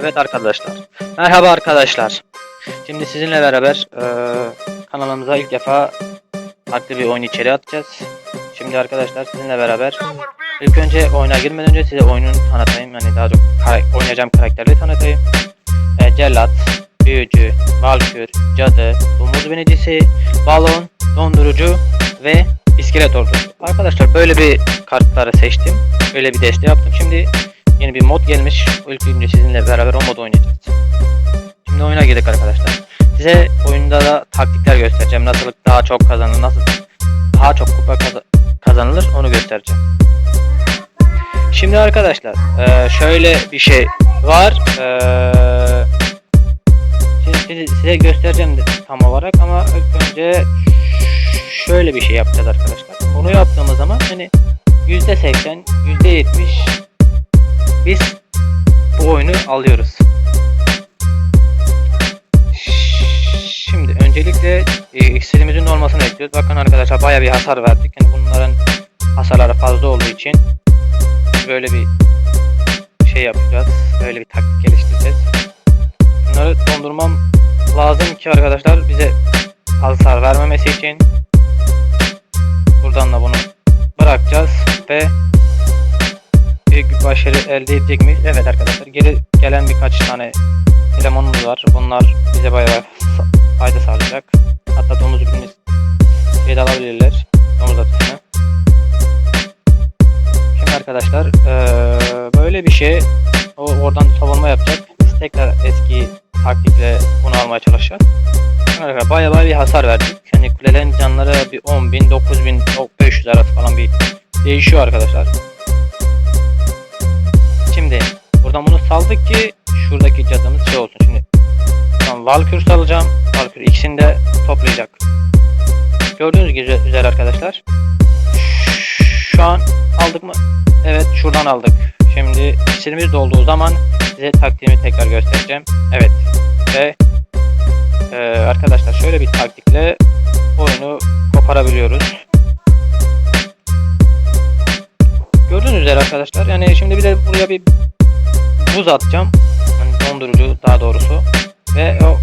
Evet arkadaşlar. Merhaba arkadaşlar. Şimdi sizinle beraber eee, kanalımıza ilk defa farklı bir oyun içeri atacağız. Şimdi arkadaşlar sizinle beraber ilk önce oyuna girmeden önce size oyunun tanıtayım. Yani daha çok oynayacağım karakterleri tanıtayım. E, Cellat, Büyücü, Valkür, Cadı, Domuz Binicisi, Balon, Dondurucu ve İskelet Ordusu. Arkadaşlar böyle bir kartları seçtim. Böyle bir deste yaptım. Şimdi yeni bir mod gelmiş. İlk önce sizinle beraber o modu oynayacağız. Şimdi oyuna girdik arkadaşlar. Size oyunda da taktikler göstereceğim. Nasıl daha çok kazanılır, nasıl daha çok kupa kaza- kazanılır onu göstereceğim. Şimdi arkadaşlar eee, şöyle bir şey var. Şimdi size, göstereceğim de tam olarak ama ilk önce şöyle bir şey yapacağız arkadaşlar. Bunu yaptığımız zaman hani %80, %70 biz bu oyunu alıyoruz. Şimdi öncelikle e, iksirimizin olmasını bekliyoruz. Bakın arkadaşlar baya bir hasar verdik. Yani bunların hasarları fazla olduğu için böyle bir şey yapacağız. Böyle bir taktik geliştireceğiz. Bunları dondurmam lazım ki arkadaşlar bize hasar vermemesi için buradan da bunu bırakacağız ve elde edecek miyiz? Evet arkadaşlar geri gelen birkaç tane elemanımız var. Bunlar bize bayağı fayda sağlayacak. Hatta domuz ürünü şey de alabilirler. Domuz atısını. Şimdi arkadaşlar eee, böyle bir şey o oradan savunma yapacak. Biz tekrar eski taktikle bunu almaya çalışacağız. Arkadaşlar bayağı bayağı bir hasar verdik. Yani kulelerin canları bir 10.000, 9.000, 500 arası falan bir değişiyor arkadaşlar. Buradan bunu saldık ki şuradaki cadımız şey olsun. Şimdi ben Valkür salacağım. Valkür ikisini de toplayacak. Gördüğünüz gibi üzere arkadaşlar. Şu an aldık mı? Evet şuradan aldık. Şimdi iksirimiz dolduğu zaman size taktiğimi tekrar göstereceğim. Evet. Ve eee, arkadaşlar şöyle bir taktikle oyunu koparabiliyoruz. Gördüğünüz üzere arkadaşlar yani şimdi bir de buraya bir buz atacağım. Hani dondurucu daha doğrusu. Ve o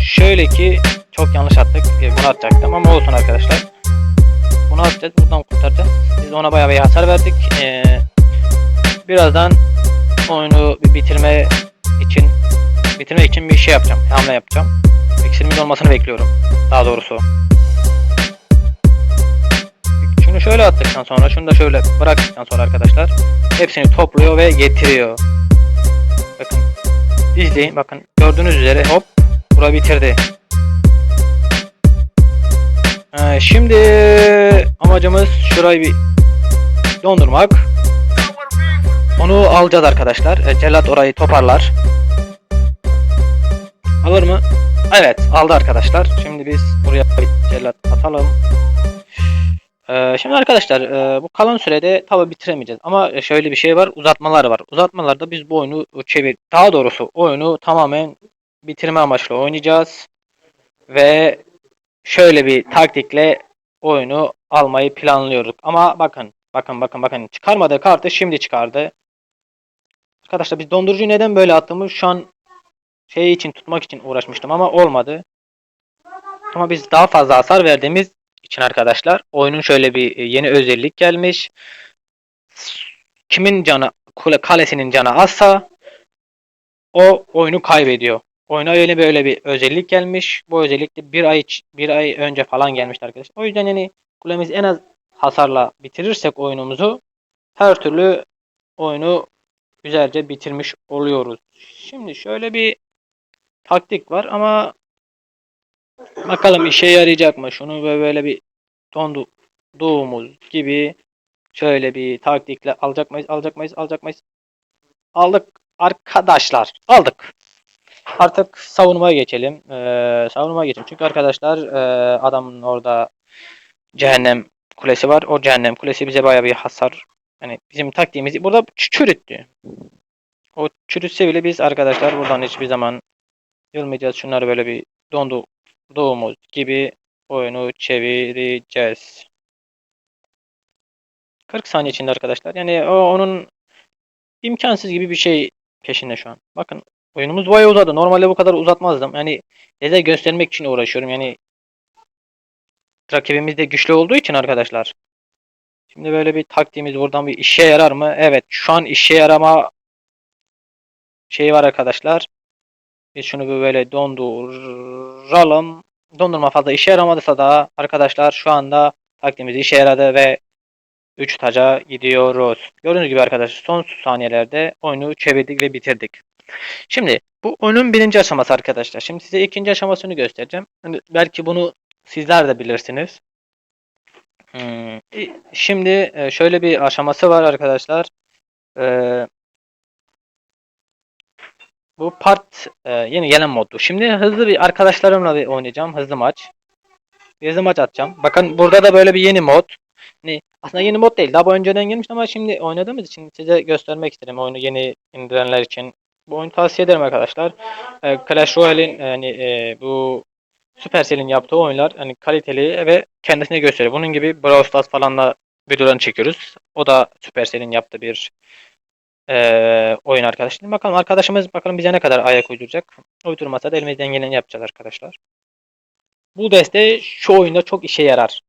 şöyle ki çok yanlış attık. E, Bunu atacaktım ama olsun arkadaşlar. Bunu atacağız. Buradan kurtaracağız. Biz ona bayağı bir hasar verdik. E, birazdan oyunu bitirme için bitirme için bir şey yapacağım. Hamle yapacağım. İksirimin olmasını bekliyorum. Daha doğrusu. Şöyle attıktan sonra şunu da şöyle bıraktıktan sonra arkadaşlar hepsini topluyor ve getiriyor. Bakın izleyin bakın gördüğünüz üzere hop bura bitirdi. Ee, şimdi amacımız şurayı bir dondurmak. Onu alacağız arkadaşlar. Ee, Cellat orayı toparlar. Alır mı? Evet aldı arkadaşlar. Şimdi biz buraya bir cellat atalım. Ee, şimdi arkadaşlar e, bu kalan sürede tabi bitiremeyeceğiz ama şöyle bir şey var uzatmalar var. Uzatmalarda biz bu oyunu çevir daha doğrusu oyunu tamamen bitirme amaçlı oynayacağız ve şöyle bir taktikle oyunu almayı planlıyorduk. Ama bakın bakın bakın bakın çıkarmadığı kartı şimdi çıkardı. Arkadaşlar biz dondurucuyu neden böyle attığımız şu an şey için tutmak için uğraşmıştım ama olmadı. Ama biz daha fazla hasar verdiğimiz için arkadaşlar oyunun şöyle bir e, yeni özellik gelmiş. Kimin canı kule kalesinin canı azsa o oyunu kaybediyor. Oyuna öyle böyle bir özellik gelmiş. Bu özellik de bir ay bir ay önce falan gelmişti arkadaşlar. O yüzden yani kulemiz en az hasarla bitirirsek oyunumuzu her türlü oyunu güzelce bitirmiş oluyoruz. Şimdi şöyle bir taktik var ama Bakalım işe yarayacak mı? Şunu böyle bir dondu doğumuz gibi şöyle bir taktikle alacak mıyız? Alacak mıyız? Alacak mıyız? Aldık arkadaşlar. Aldık. Artık savunmaya geçelim. Ee, savunmaya geçelim. Çünkü arkadaşlar e, adamın orada cehennem kulesi var. O cehennem kulesi bize bayağı bir hasar. Hani bizim taktiğimizi burada çürüttü. O çürütse bile biz arkadaşlar buradan hiçbir zaman yılmayacağız. Şunları böyle bir dondu doğumuz gibi oyunu çevireceğiz. 40 saniye içinde arkadaşlar. Yani o onun imkansız gibi bir şey peşinde şu an. Bakın oyunumuz bayağı uzadı. Normalde bu kadar uzatmazdım. Yani size göstermek için uğraşıyorum. Yani rakibimiz de güçlü olduğu için arkadaşlar. Şimdi böyle bir taktiğimiz buradan bir işe yarar mı? Evet şu an işe yarama şeyi var arkadaşlar. Biz şunu böyle donduralım. Dondurma fazla işe yaramadıysa da arkadaşlar şu anda taktiğimiz işe yaradı ve 3 taca gidiyoruz. Gördüğünüz gibi arkadaşlar son saniyelerde oyunu çevirdik ve bitirdik. Şimdi bu oyunun birinci aşaması arkadaşlar. Şimdi size ikinci aşamasını göstereceğim. Hani belki bunu sizler de bilirsiniz. Hmm, Şimdi e, şöyle bir aşaması var arkadaşlar. Ee, bu part e, yeni gelen moddu. Şimdi hızlı bir arkadaşlarımla bir oynayacağım. Hızlı maç. Hızlı maç atacağım. Bakın burada da böyle bir yeni mod. Ne? Aslında yeni mod değil. Daha bu önceden gelmiş ama şimdi oynadığımız için size göstermek istedim. Oyunu yeni indirenler için. Bu oyunu tavsiye ederim arkadaşlar. Ee, Clash Royale'in yani e, bu Supercell'in yaptığı oyunlar hani kaliteli ve kendisine gösteriyor. Bunun gibi Brawl Stars falan da videolarını çekiyoruz. O da Supercell'in yaptığı bir e, oyun arkadaşlar. Bakalım arkadaşımız bakalım bize ne kadar ayak uyduracak. Uydurmasa da elimizden geleni yapacağız arkadaşlar. Bu deste şu oyunda çok işe yarar.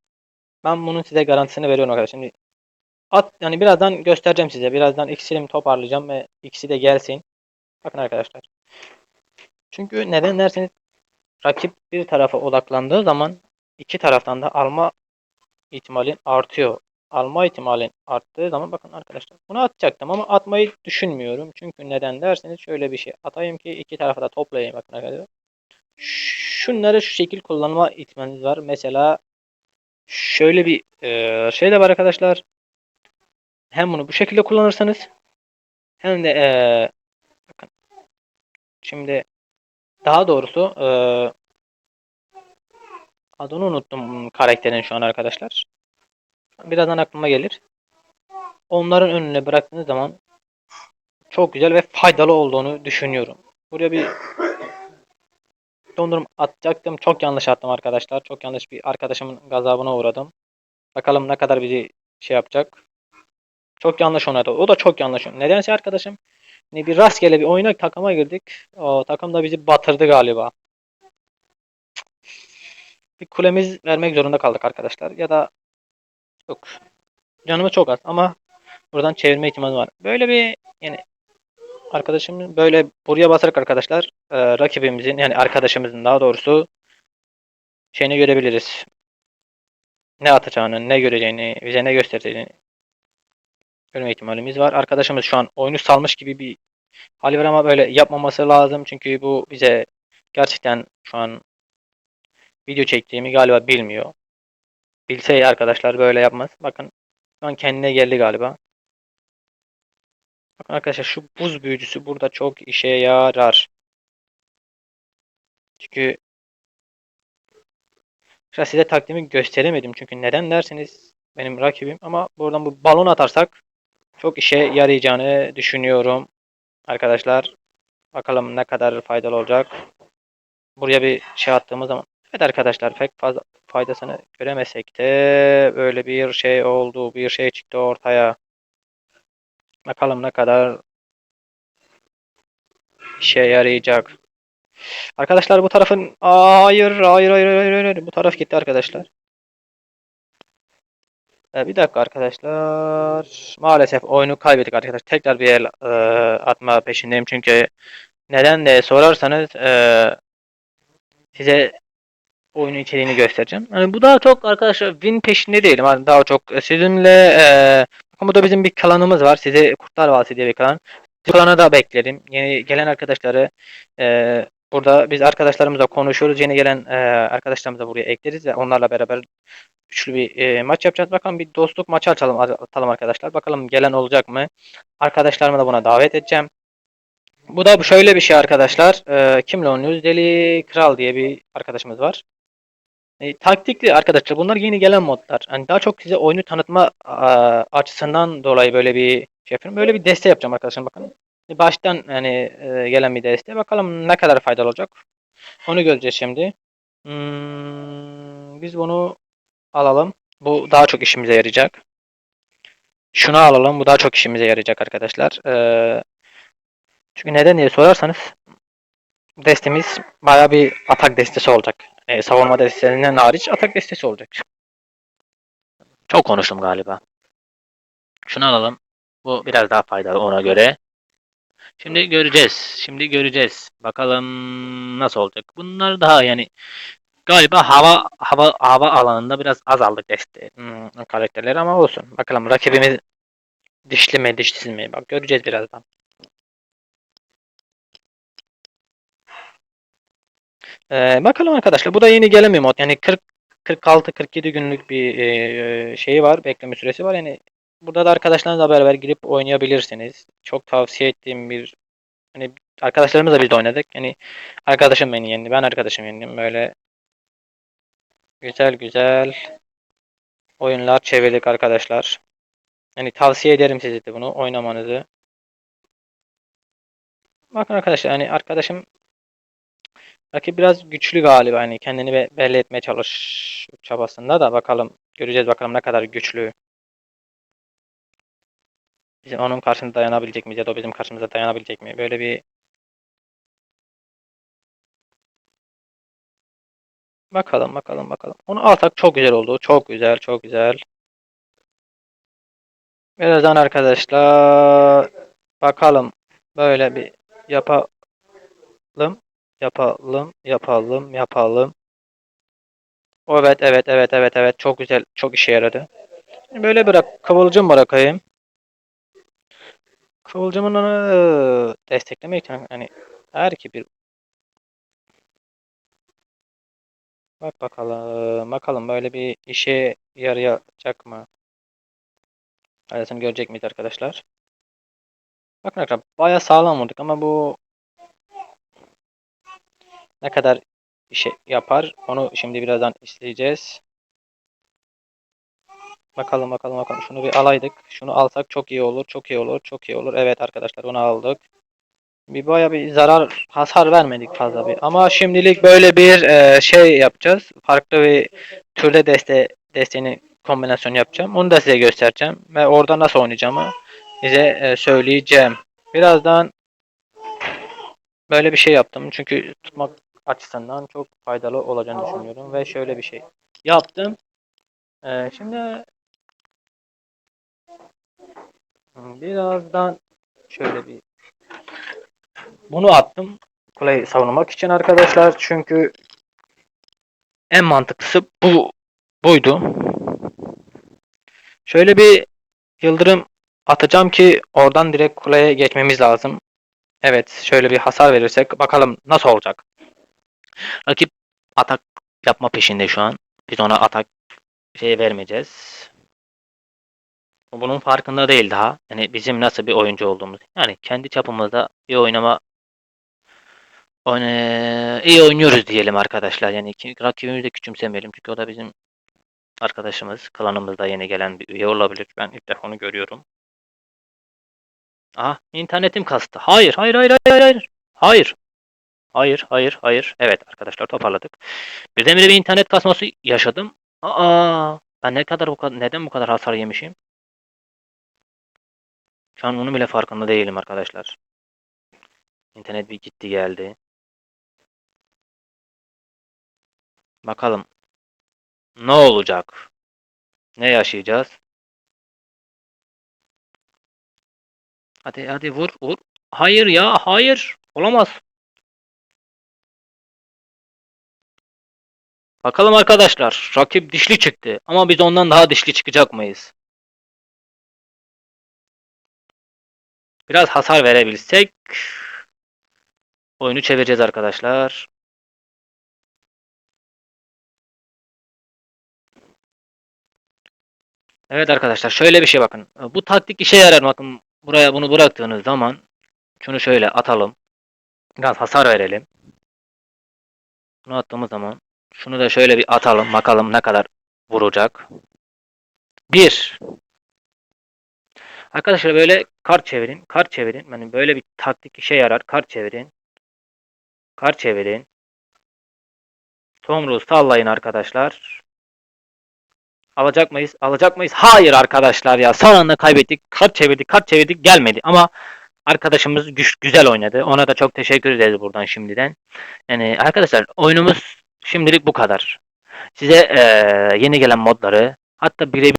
Ben bunun size garantisini veriyorum arkadaşlar. Şimdi at yani birazdan göstereceğim size. Birazdan iksirimi toparlayacağım ve ikisi de gelsin. Bakın arkadaşlar. Çünkü neden derseniz rakip bir tarafa odaklandığı zaman iki taraftan da alma ihtimalin artıyor. Alma ihtimalin arttığı zaman bakın arkadaşlar bunu atacaktım ama atmayı düşünmüyorum. Çünkü neden derseniz şöyle bir şey atayım ki iki tarafa da toplayayım bakın arkadaşlar. Şunları şu şekil kullanma ihtimaliniz var. Mesela şöyle bir e, şey de var arkadaşlar. Hem bunu bu şekilde kullanırsanız hem de e, bakın şimdi daha doğrusu e, adını unuttum karakterin şu an arkadaşlar. Birazdan aklıma gelir. Onların önüne bıraktığınız zaman çok güzel ve faydalı olduğunu düşünüyorum. Buraya bir dondurum atacaktım. Çok yanlış attım arkadaşlar. Çok yanlış bir arkadaşımın gazabına uğradım. Bakalım ne kadar bizi şey yapacak. Çok yanlış oynadı. O da çok yanlış oynadı. Nedense arkadaşım ne bir rastgele bir oyuna takıma girdik. O takım da bizi batırdı galiba. Bir kulemiz vermek zorunda kaldık arkadaşlar. Ya da yok. Canımız çok az ama buradan çevirme ihtimali var. Böyle bir yani arkadaşımın böyle buraya basarak arkadaşlar e, rakibimizin yani arkadaşımızın daha doğrusu şeyini görebiliriz. Ne atacağını, ne göreceğini, bize ne göstereceğini görme ihtimalimiz var. Arkadaşımız şu an oyunu salmış gibi bir hali var ama böyle yapmaması lazım. Çünkü bu bize gerçekten şu an video çektiğimi galiba bilmiyor. Bilse arkadaşlar böyle yapmaz. Bakın şu an kendine geldi galiba. Bakın arkadaşlar şu buz büyücüsü burada çok işe yarar. Çünkü Şurada size taktiğimi gösteremedim. Çünkü neden derseniz benim rakibim ama buradan bu balon atarsak çok işe yarayacağını düşünüyorum. Arkadaşlar bakalım ne kadar faydalı olacak. Buraya bir şey attığımız zaman evet arkadaşlar pek fazla faydasını göremesek de böyle bir şey oldu. Bir şey çıktı ortaya. Bakalım ne kadar işe yarayacak. Arkadaşlar bu tarafın hayır hayır hayır hayır hayır bu taraf gitti arkadaşlar. Ee, bir dakika arkadaşlar. Maalesef oyunu kaybettik arkadaşlar. Tekrar bir el e, atma peşindeyim çünkü neden de sorarsanız e, size oyunun içeriğini göstereceğim. Yani bu daha çok arkadaşlar win peşinde değilim. Yani daha çok sizinle e, bakın bu da bizim bir klanımız var. Size Kurtlar Vadisi diye bir klan. Klana da beklerim. Yeni gelen arkadaşları e, burada biz arkadaşlarımızla konuşuyoruz. Yeni gelen e, arkadaşlarımızı da buraya ekleriz ve onlarla beraber üçlü bir e, maç yapacağız. Bakalım bir dostluk maçı açalım, atalım arkadaşlar. Bakalım gelen olacak mı? Arkadaşlarımı da buna davet edeceğim. Bu da şöyle bir şey arkadaşlar. E, kimle oynuyoruz? Deli Kral diye bir arkadaşımız var. E, taktikli arkadaşlar. Bunlar yeni gelen modlar. Hani daha çok size oyunu tanıtma a, açısından dolayı böyle bir şey yapıyorum. Böyle bir deste yapacağım arkadaşlar bakın. Baştan yani e, gelen bir deste. Bakalım ne kadar faydalı olacak. Onu göreceğiz şimdi. Hmm, biz bunu alalım. Bu daha çok işimize yarayacak. Şunu alalım. Bu daha çok işimize yarayacak arkadaşlar. Ee, Çünkü neden diye sorarsanız destemiz baya bir atak destesi olacak. E, savunma destelerinden hariç atak destesi olacak. Çok konuştum galiba. Şunu alalım. Bu biraz daha faydalı ona göre. Şimdi göreceğiz. Şimdi göreceğiz. Bakalım nasıl olacak. Bunlar daha yani galiba hava hava hava alanında biraz azaldık deste hmm, karakterleri ama olsun. Bakalım rakibimiz dişli mi dişsiz mi? Bak göreceğiz birazdan. Ee, bakalım arkadaşlar. Bu da yeni gelen bir mod. Yani 40 46-47 günlük bir e, şeyi var. Bekleme süresi var. Yani burada da arkadaşlarınızla beraber girip oynayabilirsiniz. Çok tavsiye ettiğim bir hani arkadaşlarımızla biz de oynadık. Yani arkadaşım beni yendi. Ben arkadaşım yendim. Böyle güzel güzel oyunlar çevirdik arkadaşlar. Yani tavsiye ederim size de bunu oynamanızı. Bakın arkadaşlar hani arkadaşım Rakip biraz güçlü galiba hani kendini be- belli etmeye çalış çabasında da bakalım göreceğiz bakalım ne kadar güçlü. Bizim onun karşısında dayanabilecek miyiz ya da o bizim karşımıza dayanabilecek mi? Böyle bir bakalım bakalım bakalım. Onu alsak çok güzel oldu. Çok güzel çok güzel. Birazdan arkadaşlar bakalım böyle bir yapalım. Yapalım, yapalım, yapalım. Evet, evet, evet, evet, evet. Çok güzel, çok işe yaradı. Böyle bırak, kıvılcım bırakayım. Kıvılcımın onu desteklemek için hani her ki bir bak bakalım, bakalım böyle bir işe yarayacak mı? Arasını görecek miyiz arkadaşlar? Bakın arkadaşlar, bayağı sağlam vurduk ama bu ne kadar işe yapar onu şimdi birazdan isteyeceğiz. Bakalım bakalım bakalım. Şunu bir alaydık. Şunu alsak çok iyi olur. Çok iyi olur. Çok iyi olur. Evet arkadaşlar bunu aldık. Bir baya bir zarar hasar vermedik fazla bir. Ama şimdilik böyle bir e, şey yapacağız. Farklı bir türde deste desteğini kombinasyon yapacağım. Onu da size göstereceğim. Ve orada nasıl oynayacağımı size e, söyleyeceğim. Birazdan böyle bir şey yaptım. Çünkü tutmak açısından çok faydalı olacağını düşünüyorum. Ve şöyle bir şey yaptım. Ee, şimdi birazdan şöyle bir bunu attım kuleyi savunmak için arkadaşlar. Çünkü en mantıklısı bu buydu. Şöyle bir yıldırım atacağım ki oradan direkt kuleye geçmemiz lazım. Evet şöyle bir hasar verirsek bakalım nasıl olacak. Rakip atak yapma peşinde şu an. Biz ona atak şey vermeyeceğiz. Bunun farkında değil daha. Yani bizim nasıl bir oyuncu olduğumuz. Yani kendi çapımızda iyi oynama oyna, iyi oynuyoruz diyelim arkadaşlar. Yani ki- rakibimizi de küçümsemeyelim. Çünkü o da bizim arkadaşımız. Klanımızda yeni gelen bir üye olabilir. Ben ilk defa onu görüyorum. Aha internetim kastı. Hayır hayır hayır hayır hayır. Hayır. Hayır hayır hayır. Evet arkadaşlar toparladık. Birdenbire bir internet kasması yaşadım. Aa, ben ne kadar bu kadar neden bu kadar hasar yemişim? Şu an onun bile farkında değilim arkadaşlar. İnternet bir gitti geldi. Bakalım. Ne olacak? Ne yaşayacağız? Hadi hadi vur vur. Hayır ya hayır. Olamaz. Bakalım arkadaşlar. Rakip dişli çıktı. Ama biz ondan daha dişli çıkacak mıyız? Biraz hasar verebilsek oyunu çevireceğiz arkadaşlar. Evet arkadaşlar şöyle bir şey bakın. Bu taktik işe yarar bakın. Buraya bunu bıraktığınız zaman şunu şöyle atalım. Biraz hasar verelim. Bunu attığımız zaman şunu da şöyle bir atalım. Bakalım ne kadar vuracak. 1 Arkadaşlar böyle kart çevirin. Kart çevirin. Yani böyle bir taktik işe yarar. Kart çevirin. Kart çevirin. Tomruğu sallayın arkadaşlar. Alacak mıyız? Alacak mıyız? Hayır arkadaşlar ya. Son anda kaybettik. Kart çevirdik. Kart çevirdik. Gelmedi. Ama arkadaşımız güç, güzel oynadı. Ona da çok teşekkür ederiz buradan şimdiden. Yani arkadaşlar oyunumuz şimdilik bu kadar. Size eee, yeni gelen modları hatta birebir